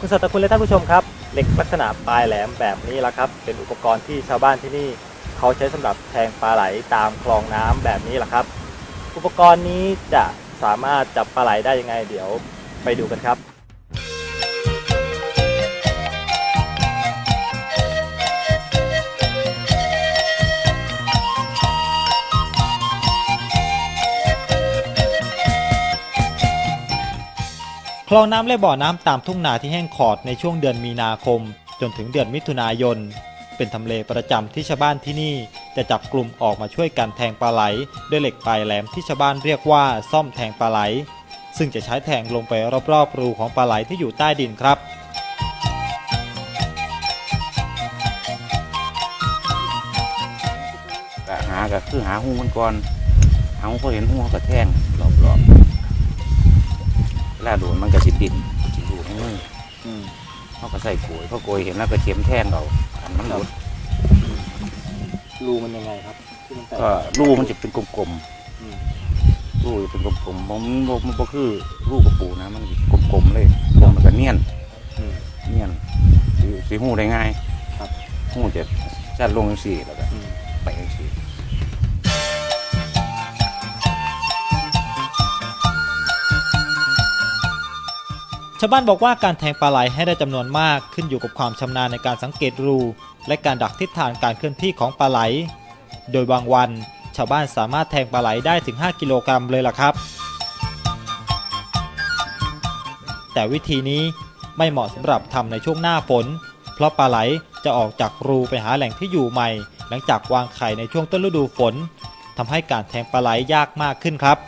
คุณสัตว์คุณและท่านผู้ชมครับเหล็กลักษณะปลายแหลมแบบนี้ละครับ เป็นอุปกรณ์ที่ชาวบ้านที่นี่ เขาใช้สำหรับแทงปลาไหลตามคลองน้ำแบบนี้แหละครับ อุปกรณ์นี้จะสามารถจับปลาไหลได้ยังไง เดี๋ยวไปดูกันครับ คลองน้ำและบ่อน้ำตามทุ่งนาที่แห้งขอดในช่วงเดือนมีนาคม จนถึงเดือนมิถุนายน เป็นทำเลประจำที่ชาวบ้านที่นี่ จะจับกลุ่มออกมาช่วยกันแทงปลาไหล ด้วยเหล็กปลายแหลมที่ชาวบ้านเรียกว่าซ่อมแทงปลาไหล ซึ่งจะใช้แทงลงไปรอบๆรูของปลาไหลที่อยู่ใต้ดินครับหาก็คือหาหูมันก่อนหาหูพอเห็นหูเขาก็แทงรอบๆ ลาโดนมันก็สิดินสิดูหูเขาก็ใส่โกยเขาโกยเห็นแล้วก็เข็มแท่งเราอันมันหลุดรูมันยังไงครับที่มันแตกก็รูมันจะเป็นกลมอืมๆรูจะเป็นกลมๆมันบ่มันก็คือรูกระปูนะ มันกลมๆเลยกลมมันก็เนียน อืม เนียนสิสิหูได้ง่ายครับ หูจะจัดลงจังสี่แล้ว ชาวบ้านบอกว่าการแทงปลาไหลให้ได้จำนวนมากขึ้นอยู่กับความชำนาญในการสังเกตรู และการดักทิศทางการเคลื่อนที่ของปลาไหล โดยบางวัน ชาวบ้านสามารถแทงปลาไหลได้ถึง 5 กิโลกรัมเลยล่ะครับ แต่วิธีนี้ไม่เหมาะสำหรับทำในช่วงหน้าฝน เพราะปลาไหลจะออกจากรูไปหาแหล่งที่อยู่ใหม่ หลังจากวางไข่ในช่วงต้นฤดูฝนทำให้การแทงปลาไหลยากมากขึ้นครับ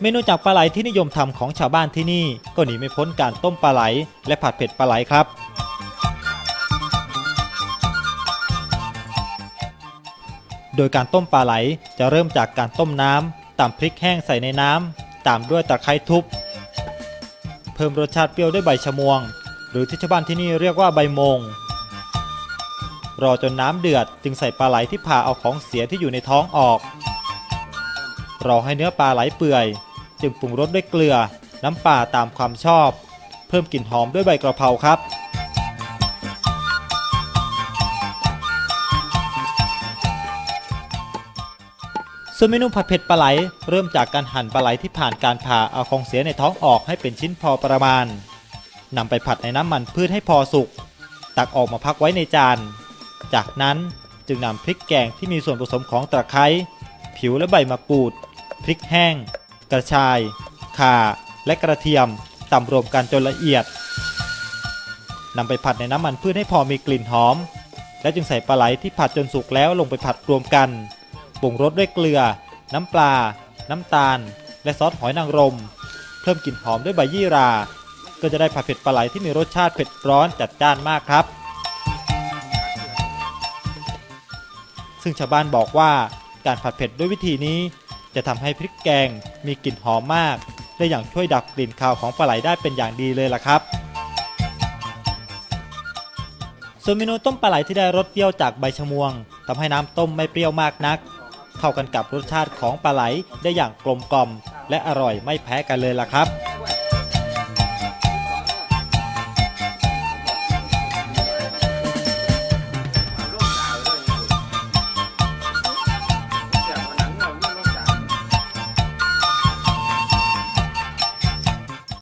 เมนูจากปลาไหลที่นิยมทำของชาวบ้านที่นี่ ก็หนีไม่พ้นการต้มปลาไหล และผัดเผ็ดปลาไหลครับ โดยการต้มปลาไหลจะเริ่มจากการต้มน้ำตามพริกแห้งใส่ในน้ำตามด้วยตะไคร้ทุบ เพิ่มรสชาติเปรี้ยวด้วยใบชะมวง หรือที่ชาวบ้านที่นี่เรียกว่าใบมง รอจนน้ำเดือดจึงใส่ปลาไหลที่ผ่าเอาของเสียที่อยู่ในท้องออกรอให้เนื้อปลาไหลเปื่อย จึงปรุงรสด้วยเกลือ น้ำปลาตามความชอบ เพิ่มกลิ่นหอมด้วยใบกระเพราครับส่วนเมนูผัดเผ็ดปลาไหล เริ่มจากการหั่นปลาไหลที่ผ่านการผ่าเอาของเสียในท้องออกให้เป็นชิ้นพอประมาณนำไปผัดในน้ำมันพืชให้พอสุก ตักออกมาพักไว้ในจาน จากนั้นจึงนำพริกแกงที่มีส่วนผสมของตะไคร้ผิวและใบมะกรูด พริกแห้ง กระชาย ข่า และกระเทียมตำรวมกันจนละเอียดนำไปผัดในน้ำมันพืชให้พอมีกลิ่นหอม และจึงใส่ปลาไหลที่ผัดจนสุกแล้วลงไปผัดรวมกันปรุงรสด้วยเกลือ น้ำปลา น้ำตาล และซอสหอยนางรม เพิ่มกลิ่นหอมด้วยใบยี่รา ก็จะได้ผัดเผ็ดปลาไหลที่มีรสชาติเผ็ดร้อนจัดจ้านมากครับ ซึ่งชาวบ้านบอกว่าการผัดเผ็ดด้วยวิธีนี้ จะทำให้พริกแกงมีกลิ่นหอมมาก และอย่างช่วยดับกลิ่นคาวของปลาไหลได้เป็นอย่างดีเลยล่ะครับ ส่วนเมนูต้มปลาไหลที่ได้รสเปรี้ยวจากใบชะมวงทำให้น้ำต้มไม่เปรี้ยวมากนัก เข้ากันกับรสชาติของปลาไหลได้อย่างกลมกล่อม และอร่อยไม่แพ้กันเลยล่ะครับ